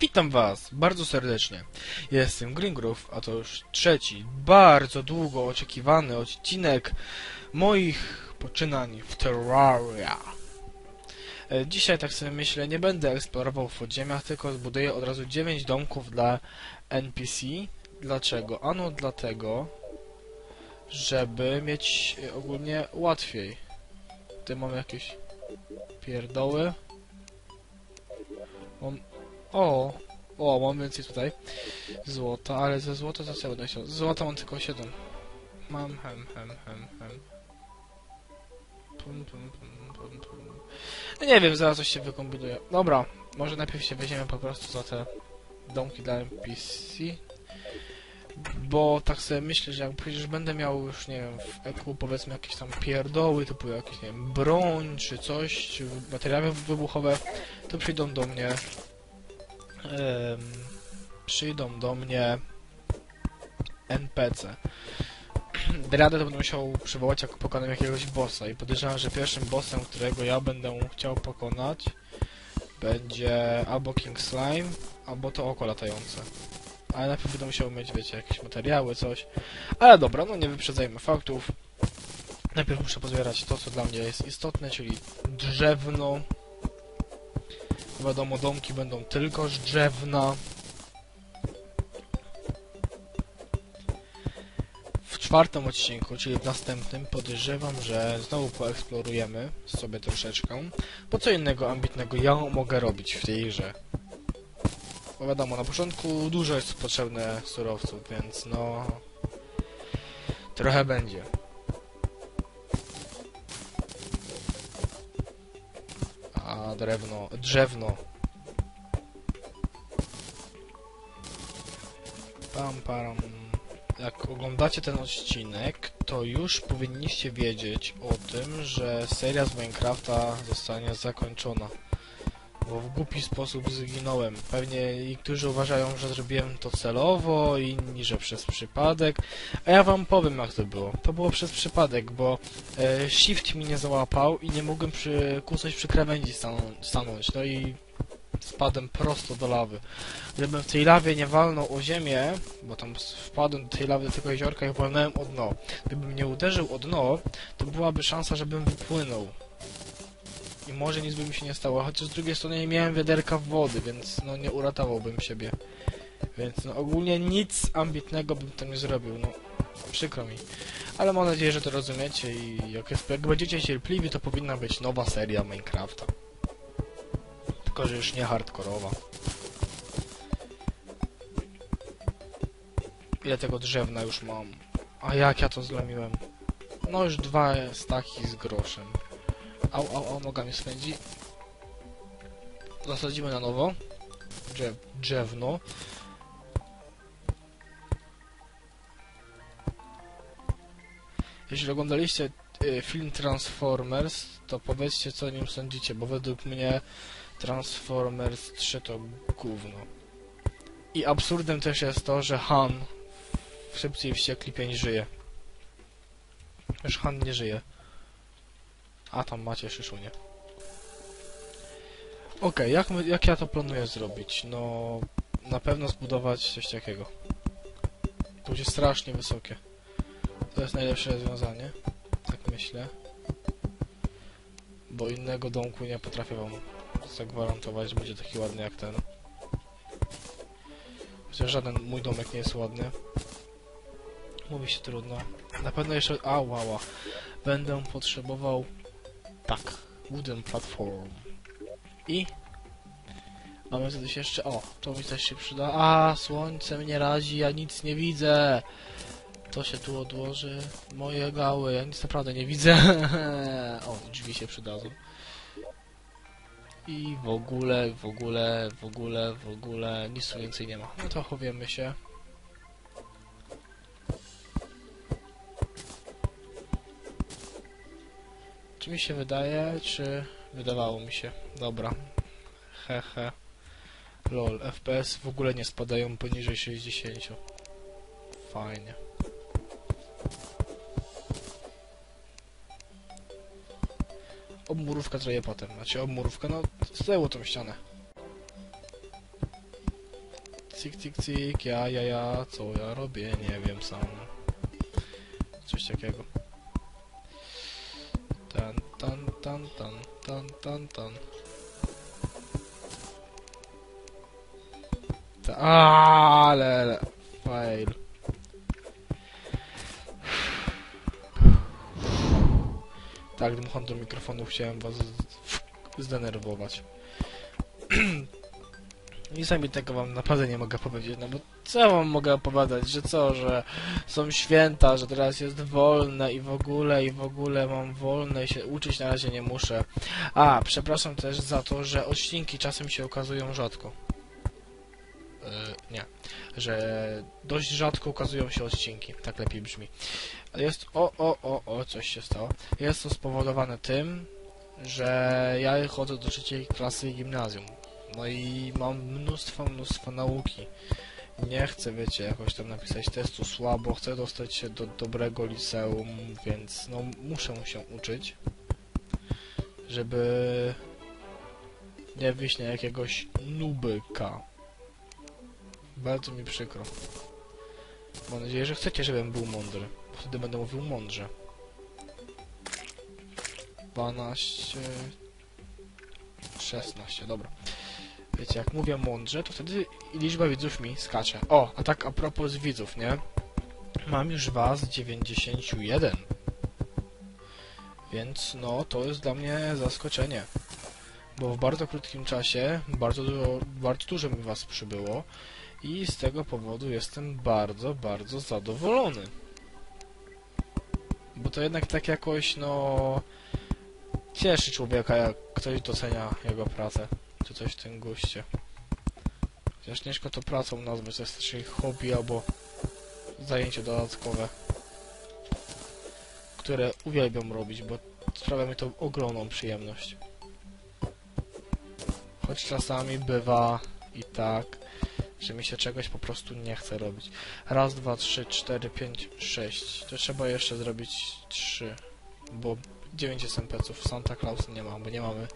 Witam Was bardzo serdecznie. Jestem Greengroove, a to już trzeci, bardzo długo oczekiwany odcinek moich poczynań w Terraria. E, Dzisiaj, tak sobie myślę, nie będę eksplorował w podziemiach, tylko zbuduję od razu 9 domków dla NPC. Dlaczego? Ano dlatego, żeby mieć e, ogólnie łatwiej. Tutaj mamy jakieś pierdoły. Mam... O! O, mam więcej tutaj złota, ale ze złota to co będę? Złota mam tylko 7. Mam hem, hem, hem, hem. Pum, pum, pum, pum, pum. No nie wiem, zaraz coś się wykombinuje. Dobra, może najpierw się weźmiemy po prostu za te domki dla NPC. Bo tak sobie myślę, że jak przecież będę miał już, nie wiem, w eku powiedzmy jakieś tam pierdoły, typu jakieś, nie wiem, broń, czy coś, czy materiały wybuchowe, to przyjdą do mnie przyjdą do mnie NPC. Dradę to będę musiał przywołać, jak pokonam jakiegoś bossa i podejrzewam, że pierwszym bossem, którego ja będę chciał pokonać będzie albo King Slime, albo to oko latające. Ale najpierw będę musiał mieć, wiecie, jakieś materiały, coś. Ale dobra, no nie wyprzedzajmy faktów. Najpierw muszę pozbierać to, co dla mnie jest istotne, czyli drzewno. Wiadomo, domki będą tylko z drzewna. W czwartym odcinku, czyli w następnym, podejrzewam, że znowu poeksplorujemy sobie troszeczkę. Bo co innego ambitnego ja mogę robić w tej grze? Bo wiadomo, na początku dużo jest potrzebne surowców, więc no... Trochę będzie. A drewno, drzewno. Pam, pam. Jak oglądacie ten odcinek, to już powinniście wiedzieć o tym, że seria z Minecrafta zostanie zakończona. Bo w głupi sposób zginąłem. Pewnie niektórzy uważają, że zrobiłem to celowo, inni, że przez przypadek. A ja wam powiem, jak to było. To było przez przypadek, bo e, shift mi nie załapał i nie mogłem przy, przy krawędzi stanąć, stanąć. No i spadłem prosto do lawy. Gdybym w tej lawie nie walnął o ziemię, bo tam wpadłem do tej lawy, do tego jeziorka i walnąłem o dno. Gdybym nie uderzył o dno, to byłaby szansa, żebym wypłynął. I może nic by mi się nie stało, chociaż z drugiej strony nie miałem wiaderka wody, więc no nie uratowałbym siebie. Więc no ogólnie nic ambitnego bym tam nie zrobił, no przykro mi. Ale mam nadzieję, że to rozumiecie i jak, jest, jak będziecie cierpliwi, to powinna być nowa seria Minecrafta. Tylko, że już nie hardkorowa. Ile tego drzewna już mam? A jak ja to zlamiłem? No już dwa staki z groszem. Au, au, au, noga mnie spędzi. Zasadzimy na nowo. Drzew, drzewno. Jeśli oglądaliście y, film Transformers, to powiedzcie co o nim sądzicie, bo według mnie Transformers 3 to gówno. I absurdem też jest to, że Han w Szybcy i Wściekli 5 żyje. Już Han nie żyje. A tam macie szyszunie. Okej, jak, my- jak ja to planuję zrobić? No, na pewno zbudować coś takiego. To będzie strasznie wysokie. To jest najlepsze rozwiązanie. Tak myślę. Bo innego domku nie potrafię wam zagwarantować, że będzie taki ładny jak ten. Chociaż żaden mój domek nie jest ładny. Mówi się trudno. Na pewno jeszcze... A, łała. Będę potrzebował... Tak. Wooden platform. I... Mamy coś jeszcze... O, to mi też się przyda. A, słońce mnie razi, ja nic nie widzę. To się tu odłoży. Moje gały, ja nic naprawdę nie widzę. o, drzwi się przydadzą. I w ogóle, w ogóle, w ogóle, w ogóle nic tu więcej nie ma. No to chowiemy się. Czy mi się wydaje, czy wydawało mi się? Dobra. Hehe. Lol, FPS w ogóle nie spadają poniżej 60. Fajnie. Obmurówka zrobię potem. Znaczy obmurówkę, no zajęło tą ścianę. cik, cik, cik, ja, ja, ja, co ja robię, nie wiem sam. Coś takiego. Tan, tan, tan, tan, tan. Ta, ale, ale, fail. Tak, dmucham do mikrofonu, chciałem was zdenerwować. Sami tego wam naprawdę nie mogę powiedzieć, no bo co wam mogę opowiadać, że co, że są święta, że teraz jest wolne i w ogóle, i w ogóle mam wolne i się uczyć na razie nie muszę. A, przepraszam też za to, że odcinki czasem się okazują rzadko. Yy, nie, że dość rzadko ukazują się odcinki, tak lepiej brzmi. Jest, o, o, o, o, coś się stało. Jest to spowodowane tym, że ja chodzę do trzeciej klasy gimnazjum. No i mam mnóstwo, mnóstwo nauki. Nie chcę, wiecie, jakoś tam napisać testu słabo, chcę dostać się do dobrego liceum, więc no muszę się uczyć, żeby nie wyjść na jakiegoś nubyka. Bardzo mi przykro. Mam nadzieję, że chcecie, żebym był mądry, bo wtedy będę mówił mądrze. 12... 16, dobra. Wiecie, jak mówię mądrze, to wtedy liczba widzów mi skacze. O, a tak a propos widzów, nie? Mam już was 91. Więc no, to jest dla mnie zaskoczenie. Bo w bardzo krótkim czasie bardzo dużo, bardzo dużo mi was przybyło i z tego powodu jestem bardzo, bardzo zadowolony. Bo to jednak tak jakoś, no... Cieszy człowieka, jak ktoś docenia jego pracę czy coś w tym guście. Chociaż ciężko to pracą nazwać, to jest raczej hobby albo zajęcie dodatkowe, które uwielbiam robić, bo sprawia mi to ogromną przyjemność. Choć czasami bywa i tak, że mi się czegoś po prostu nie chce robić. Raz, dwa, trzy, cztery, pięć, sześć. To trzeba jeszcze zrobić trzy, bo dziewięć jest NPC-ów. Santa Claus nie ma, bo nie mamy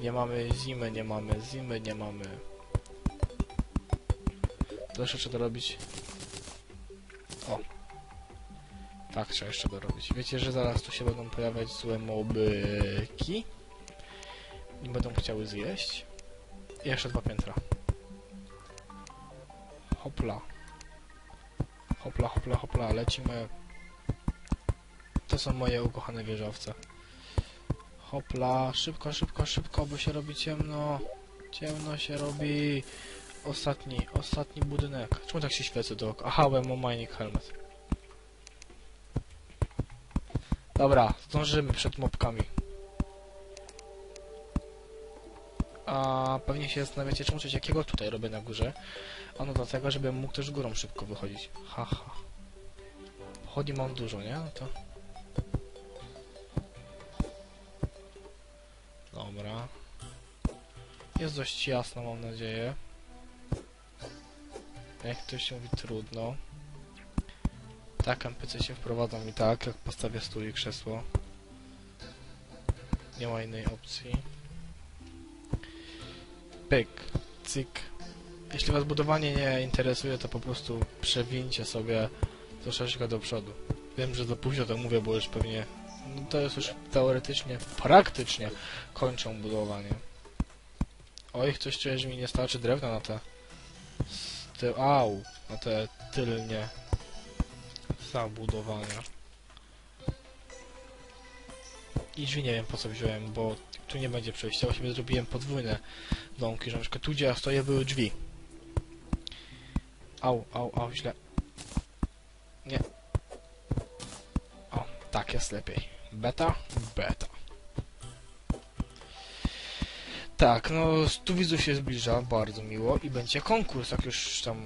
nie mamy zimy, nie mamy zimy, nie mamy. To jeszcze trzeba dorobić. O. Tak, trzeba jeszcze dorobić. Wiecie, że zaraz tu się będą pojawiać złe mobyki. I będą chciały zjeść. I jeszcze dwa piętra. Hopla. Hopla, hopla, hopla. Lecimy. To są moje ukochane wieżowce. Hopla, szybko, szybko, szybko, bo się robi ciemno. Ciemno się robi. Ostatni, ostatni budynek. Czemu tak się świecę do oka? Aha, mam mining helmet. Dobra, zdążymy przed mopkami. A pewnie się zastanawiacie, czemu coś jakiego tutaj robię na górze. Ano dlatego, żebym mógł też górą szybko wychodzić. Haha. Pochodni mam dużo, nie? No to... Jest dość jasno, mam nadzieję. Jak to się mówi, trudno. Tak, NPC się wprowadzą i tak, jak postawię stół i krzesło. Nie ma innej opcji. Pyk, cyk. Jeśli was budowanie nie interesuje, to po prostu przewincie sobie troszeczkę do przodu. Wiem, że za późno to mówię, bo już pewnie no to jest już teoretycznie, praktycznie kończą budowanie. Oj, coś czuję, że mi nie starczy drewna na te... Ty, au, na te tylnie zabudowania. I drzwi nie wiem po co wziąłem, bo tu nie będzie przejścia. Właściwie zrobiłem podwójne domki, że na przykład tu gdzie ja stoję były drzwi. Au, au, au, źle. Nie. O, tak jest lepiej. Beta? Beta. Tak, no tu widzów się zbliża, bardzo miło i będzie konkurs, jak już tam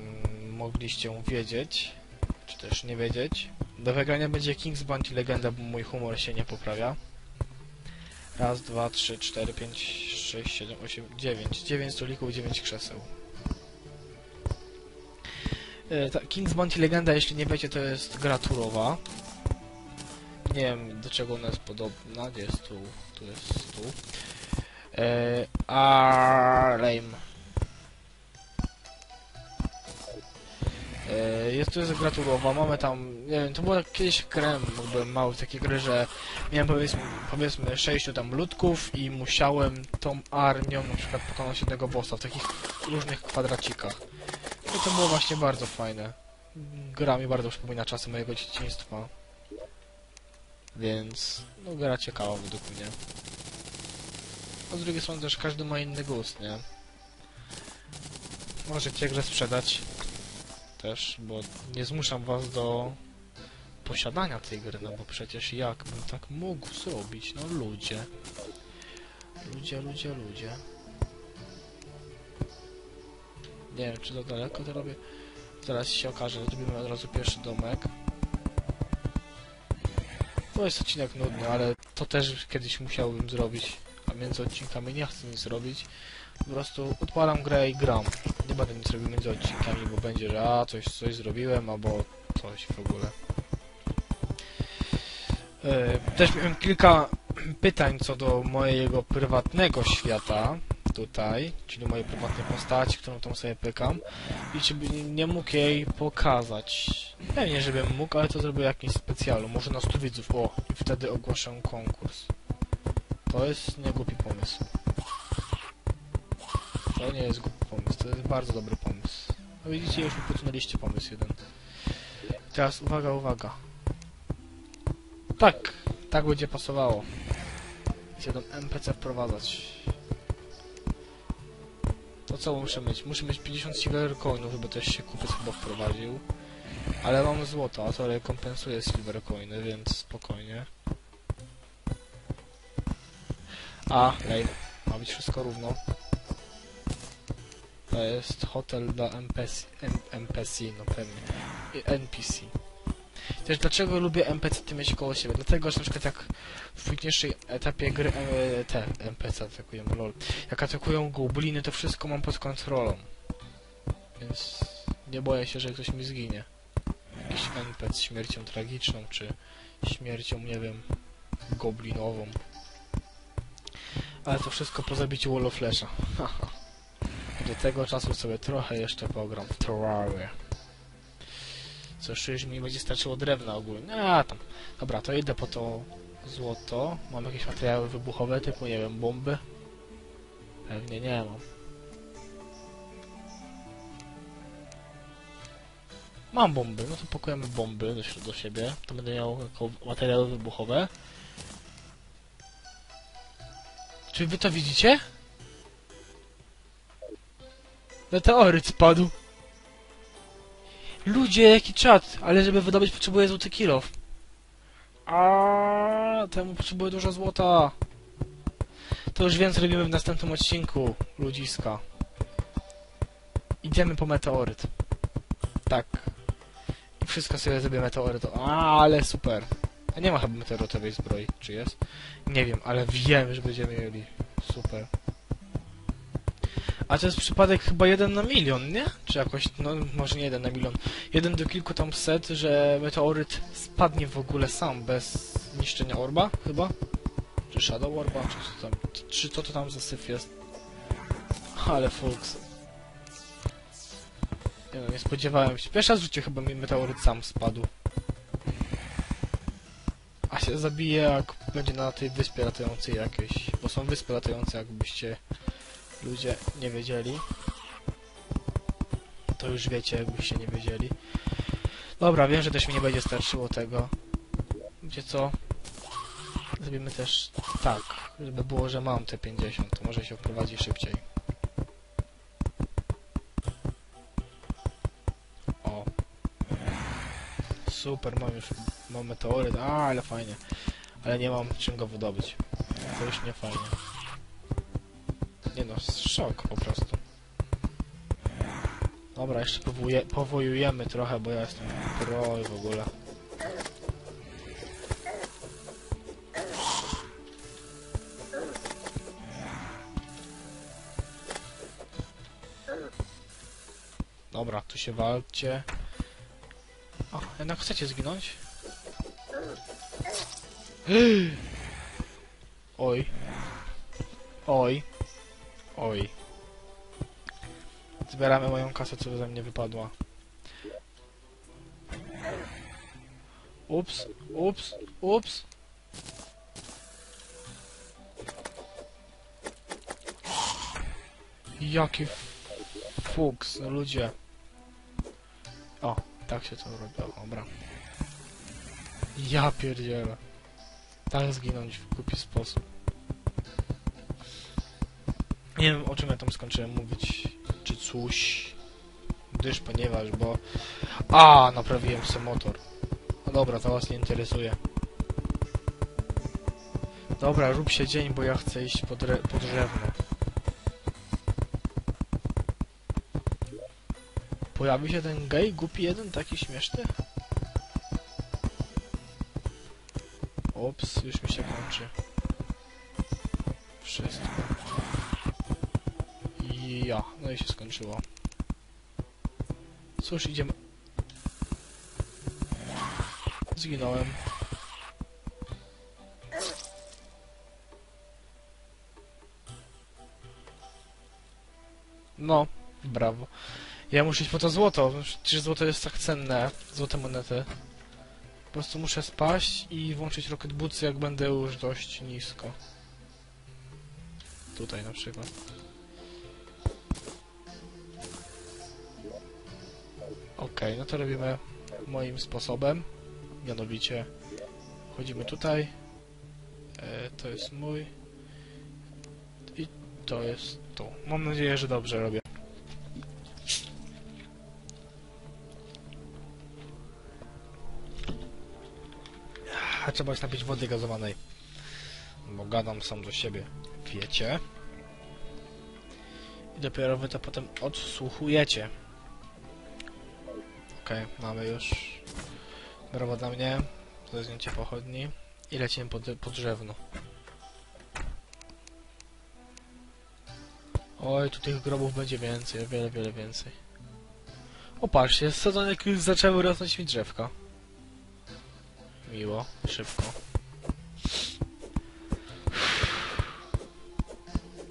mogliście wiedzieć, czy też nie wiedzieć. Do wygrania będzie King's Bounty Legenda, bo mój humor się nie poprawia. Raz, dwa, trzy, cztery, pięć, sześć, siedem, osiem, dziewięć. Dziewięć stolików, dziewięć krzeseł. E, ta, King's Bounty Legenda, jeśli nie wiecie, to jest gra turowa. Nie wiem, do czego ona jest podobna. Gdzie jest tu? Tu jest tu. E, Jest to jest gra mamy tam, nie wiem, to było kiedyś grałem, byłem mały takie gry, że miałem powiedzmy, powiedzmy sześciu tam ludków i musiałem tą armią na przykład pokonać jednego bossa w takich różnych kwadracikach. I to było właśnie bardzo fajne. Gra mi bardzo przypomina czasy mojego dzieciństwa. Więc, no gra ciekawa według mnie. A z drugiej strony też każdy ma inny gust, nie? Możecie grę sprzedać też, bo nie zmuszam was do posiadania tej gry, no bo przecież jak bym tak mógł zrobić? No ludzie. Ludzie, ludzie, ludzie. Nie wiem, czy to daleko to robię. Zaraz się okaże, zrobimy od razu pierwszy domek. To jest odcinek nudny, ale to też kiedyś musiałbym zrobić. Między odcinkami nie chcę nic robić. Po prostu odpalam grę i gram. Nie będę nic robił między odcinkami, bo będzie, że a, coś, coś zrobiłem, albo coś w ogóle. E, też miałem kilka pytań co do mojego prywatnego świata tutaj, czyli mojej prywatnej postaci, którą tam sobie pykam i czy by nie mógł jej pokazać. Pewnie, żebym mógł, ale to zrobię jakimś specjalu, może na 100 widzów, o, i wtedy ogłoszę konkurs. To jest niegłupi pomysł. To nie jest głupi pomysł, to jest bardzo dobry pomysł. No widzicie, już mi pomysł jeden. Teraz uwaga, uwaga. Tak, tak będzie pasowało. Ten NPC wprowadzać. To co muszę mieć? Muszę mieć 50 silver coinów, żeby też się kupiec chyba wprowadził. Ale mam złoto, a to rekompensuje silver coiny, więc spokojnie. A, lej. Ma być wszystko równo. To jest hotel dla NPC, NPC no pewnie. I NPC. Też dlaczego lubię NPC mieć koło siebie? Dlatego, że na przykład jak w późniejszej etapie gry e, te NPC atakują, lol. Jak atakują gobliny, to wszystko mam pod kontrolą. Więc nie boję się, że ktoś mi zginie. Jakiś NPC śmiercią tragiczną, czy śmiercią, nie wiem, goblinową. Ale to wszystko po zabiciu Wall of. Do tego czasu sobie trochę jeszcze pogram w Terraria. Co już mi będzie starczyło drewna ogólnie. A tam. Dobra, to idę po to złoto. Mam jakieś materiały wybuchowe, typu nie wiem, bomby. Pewnie nie mam. Mam bomby, no to pakujemy bomby do, do siebie. To będę miał jako materiały wybuchowe. Czy wy to widzicie? Meteoryt spadł. Ludzie, jaki czat, ale żeby wydobyć potrzebuję złoty kilof. A temu potrzebuję dużo złota. To już więcej robimy w następnym odcinku, ludziska. Idziemy po meteoryt. Tak. I wszystko sobie zrobię meteoryt. A, ale super. Nie ma chyba meteorytowej zbroi, czy jest? Nie wiem, ale wiem, że będziemy mieli. Super. A to jest przypadek chyba jeden na milion, nie? Czy jakoś, no może nie jeden na milion. Jeden do kilku tam set, że meteoryt spadnie w ogóle sam, bez niszczenia orba, chyba? Czy Shadow Orba, czy co tam, czy co to tam za syf jest? Ale fuks. Nie no, nie spodziewałem się. Pierwszy raz chyba mi meteoryt sam spadł. Zabije, jak będzie na tej wyspie latającej jakiejś. Bo są wyspy latające, jakbyście ludzie nie wiedzieli. To już wiecie, jakbyście nie wiedzieli. Dobra, wiem, że też mi nie będzie starczyło tego. Wiecie co? Zrobimy też tak, żeby było, że mam te 50, to może się wprowadzi szybciej. Super, mam już mam meteoryt, a ale fajnie. Ale nie mam czym go wydobyć. To już nie fajnie. Nie no, szok po prostu. Dobra, jeszcze powuje, powojujemy trochę, bo ja jestem pro w ogóle. Dobra, tu się walcie. Jednak chcecie zginąć? Oj. Oj. Oj. Zbieramy moją kasę, co ze mnie wypadła. Ups, ups, ups. Jaki fuks, no ludzie. O, tak się to robi, dobra. Ja pierdzielę. Tak zginąć w głupi sposób. Nie wiem o czym ja tam skończyłem mówić, czy coś. Gdyż ponieważ, bo... A, naprawiłem sobie motor. No dobra, to was nie interesuje. Dobra, rób się dzień, bo ja chcę iść pod, pod drzewno. Pojawi się ten gej, głupi jeden, taki śmieszny? Ops, już mi się kończy. Wszystko. Ja, no i się skończyło. Cóż, idziemy. Zginąłem. No, brawo. Ja muszę iść po to złoto. Przecież złoto jest tak cenne. Złote monety. Po prostu muszę spaść i włączyć Rocket Bootsy, jak będę już dość nisko. Tutaj na przykład. Okej, no to robimy moim sposobem. Mianowicie chodzimy tutaj. E, to jest mój. I to jest tu. Mam nadzieję, że dobrze robię. Trzeba się napić wody gazowanej. Bo gadam sam do siebie. Wiecie? I dopiero wy to potem odsłuchujecie. Okej, mamy już. Brawo dla mnie. Zaznięcie pochodni. I lecimy pod, pod drzewno. Oj, tu tych grobów będzie więcej, wiele, wiele więcej. O, patrzcie, sadzone jak już zaczęły rosnąć mi drzewka. Miło, szybko.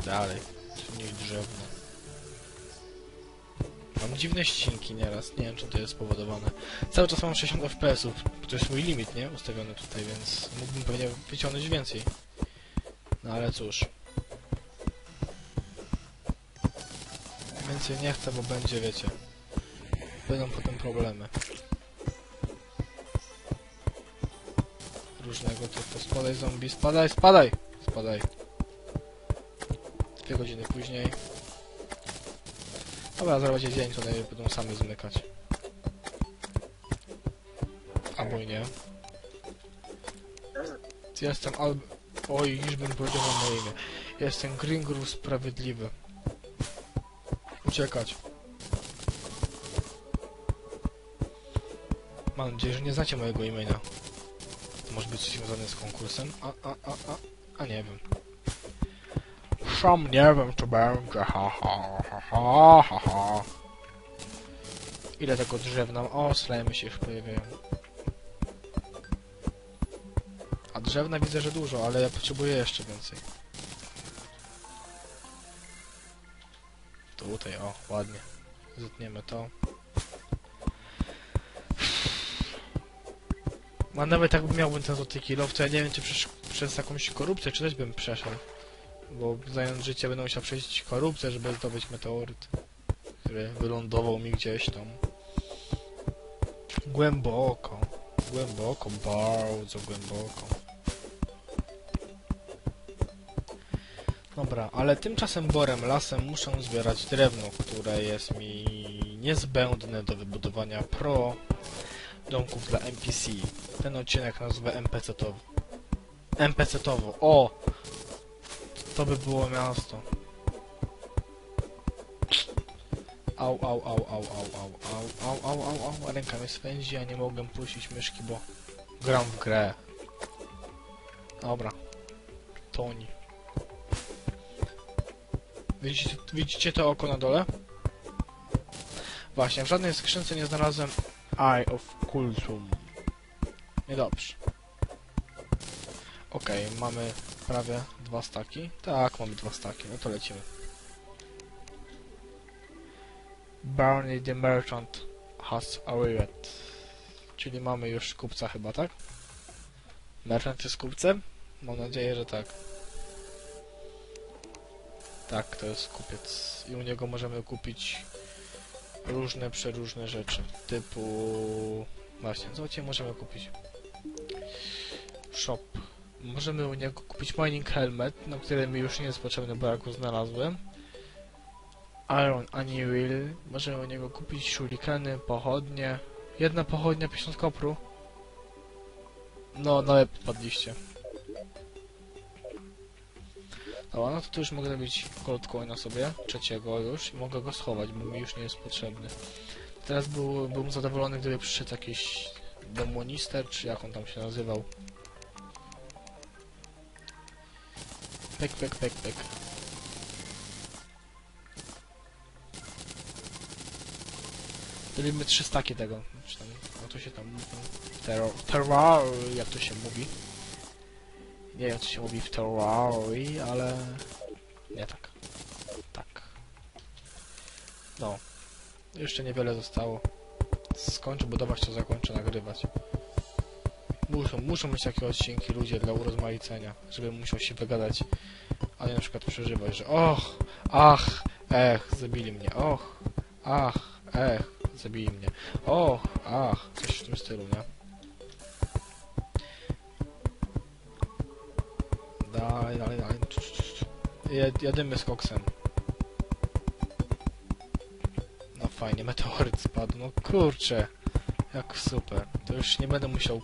Dalej, ciągnij drewno. Mam dziwne ścinki nieraz, nie wiem czy to jest spowodowane. Cały czas mam 60 fps-ów, to jest mój limit, nie? Ustawiony tutaj, więc mógłbym pewnie wyciągnąć więcej. No ale cóż. Więcej nie chcę, bo będzie, wiecie. Będą potem problemy. Różnego typu. Spadaj zombie, spadaj, spadaj! Spadaj. Dwie godziny później. Dobra, zrobicie dzień, to najlepiej będą sami zmykać. Albo i nie. Jestem al... Oj, już bym powiedział na moje imię. Jestem Gringru Sprawiedliwy. Uciekać. Mam nadzieję, że nie znacie mojego imienia. To może być związane z konkursem? A, a, a, a, a nie wiem. Sam nie wiem, czy będzie, ha, ha, ha, ha, ha. Ile tego drzewna? O, slajmy się już pojawiają. A drzewna widzę, że dużo, ale ja potrzebuję jeszcze więcej. Tutaj, o, ładnie. Zetniemy to. A nawet jakbym miałbym ten złoty kilof, to ja nie wiem, czy przez, przez jakąś korupcję, czy coś bym przeszedł. Bo znając życie, będę musiał przejść korupcję, żeby zdobyć meteoryt. Który wylądował mi gdzieś tam. Głęboko. Głęboko, bardzo głęboko. Dobra, ale tymczasem borem lasem muszę zbierać drewno, które jest mi niezbędne do wybudowania pro domków dla NPC. Ten odcinek nazwę NPC-towo. NPC-towo, o! To by było miasto. Au, au, au, au, au, au, au, au, au, au, au, ręka mnie swędzi, a nie mogę puścić myszki, bo gram w grę. Dobra. Toni. Widzicie, widzicie to oko na dole? Właśnie, w żadnej skrzynce nie znalazłem Eye of Kultum. Niedobrze. Okej, mamy prawie dwa staki. Tak, mamy dwa staki, no to lecimy. Barney the Merchant has arrived. Czyli mamy już kupca chyba, tak? Merchant jest kupcem? Mam nadzieję, że tak. Tak, to jest kupiec. I u niego możemy kupić różne, przeróżne rzeczy. Typu... Właśnie, cię możemy kupić? Shop. Możemy u niego kupić mining helmet, na który mi już nie jest potrzebny, bo ja go znalazłem. Iron Anvil. Możemy u niego kupić shurikeny, pochodnie. Jedna pochodnia, 50 kopru. No, nawet podpadliście. Dobra, no to tu już mogę zrobić gold coina sobie, trzeciego już i mogę go schować, bo mi już nie jest potrzebny. Teraz był, byłbym zadowolony, gdyby przyszedł jakiś demonister, czy jak on tam się nazywał. Pek, pek, pek, pek. Zrobimy trzy staki tego. Czy tam, no to się tam... Terror, terror, jak to się mówi. Nie wiem, co się mówi w Terrarii, ale... Nie tak. Tak. No. Jeszcze niewiele zostało. Skończę budować, to zakończę nagrywać. Muszą, muszą być takie odcinki ludzie dla urozmaicenia, żeby musiał się wygadać, a nie na przykład przeżywać, że och, ach, ech, zabili mnie, och, ach, ech, zabili mnie, och, ach, coś w tym stylu, nie? Dalej, dalej, dalej. Jed, jadymy z koksem. No fajnie, meteoryt spadł. No kurczę. Jak super. To już nie będę musiał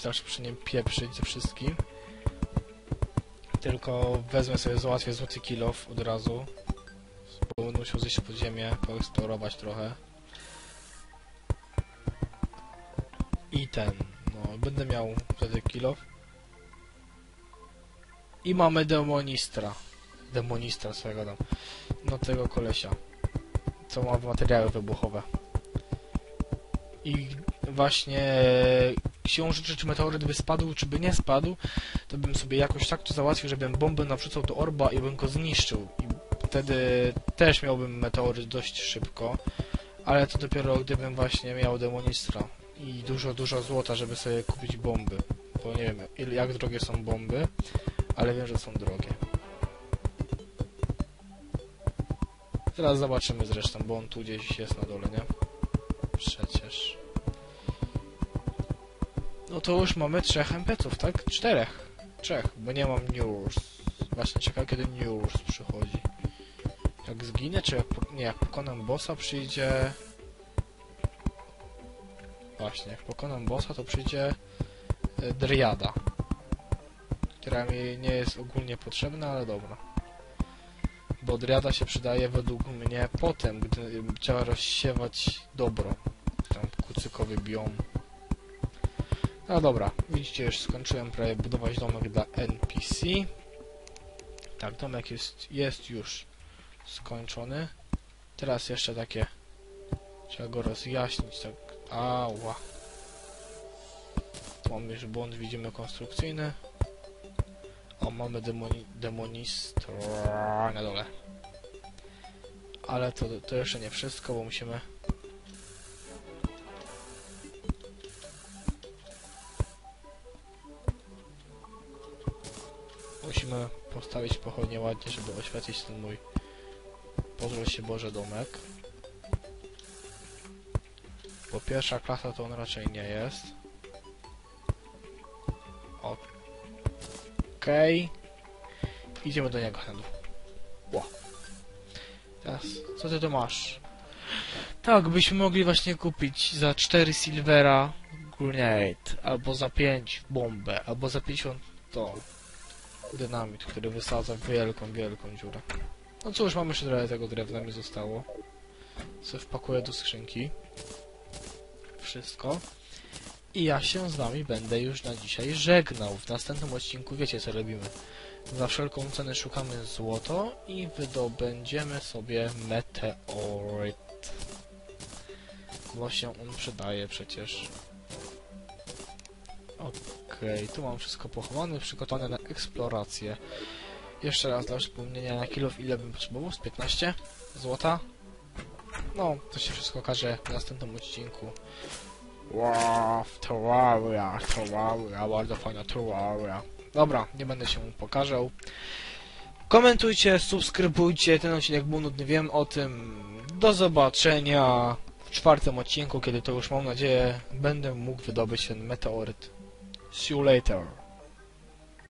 zawsze przy nim pieprzyć ze wszystkim. Tylko wezmę sobie, załatwię złoty kilof od razu. Bo będę musiał zejść pod ziemię, poeksplorować trochę. I ten. No, będę miał wtedy kilof. I mamy demonistra. Demonistra swego tam. No tego kolesia. Co ma materiały wybuchowe. I właśnie siłą rzeczy, czy meteoryt by spadł, czy by nie spadł, to bym sobie jakoś tak to załatwił, żebym bombę nawrzucał do orba i bym go zniszczył. I wtedy też miałbym meteoryt dość szybko. Ale to dopiero gdybym właśnie miał demonistra. I dużo, dużo złota, żeby sobie kupić bomby. Bo nie wiem, jak drogie są bomby ale wiem, że są drogie. Teraz zobaczymy zresztą, bo on tu gdzieś jest na dole, nie? Przecież. No to już mamy trzech MPC-ów, tak? Czterech. Trzech, bo nie mam news. Właśnie czekam, kiedy news przychodzi. Jak zginę, czy jak, po... nie, jak pokonam bossa, przyjdzie... Właśnie, jak pokonam bossa, to przyjdzie... y, Dryada która mi nie jest ogólnie potrzebna, ale dobra. Bo driada się przydaje według mnie potem, gdy trzeba rozsiewać dobro. Tam kucykowy biom. No dobra, widzicie, już skończyłem prawie budować domek dla NPC. Tak, domek jest, jest już skończony. Teraz jeszcze takie... Trzeba go rozjaśnić, tak... Ała. Mamy już błąd, widzimy konstrukcyjny. O, mamy demoni demonistra na dole. Ale to, to jeszcze nie wszystko, bo musimy... Musimy postawić pochodnie ładnie, żeby oświecić ten mój pozwól się Boże domek. Bo pierwsza klasa to on raczej nie jest. Okej. Okay. Idziemy do niego na dół. Ło. Teraz, co ty tu masz? Tak, byśmy mogli właśnie kupić za 4 silvera grenade, albo za 5 bombę, albo za 50 to dynamit, który wysadza wielką, wielką dziurę. No cóż, mamy jeszcze trochę tego drewna mi zostało. Co wpakuję do skrzynki. Wszystko. I ja się z wami będę już na dzisiaj żegnał. W następnym odcinku wiecie co robimy. Za wszelką cenę szukamy złoto i wydobędziemy sobie meteoryt. Bo się on przydaje przecież. Okej, okay, tu mam wszystko pochowane, przygotowane na eksplorację. Jeszcze raz dla przypomnienia na kilo ile bym potrzebował? Z 15 złota? No, to się wszystko okaże w następnym odcinku. Wow, Terraria, Terraria, bardzo fajna Terraria. Dobra, nie będę się mu pokazał. Komentujcie, subskrybujcie, ten odcinek był nudny, wiem o tym. Do zobaczenia w czwartym odcinku, kiedy to już mam nadzieję będę mógł wydobyć ten meteoryt. See you later.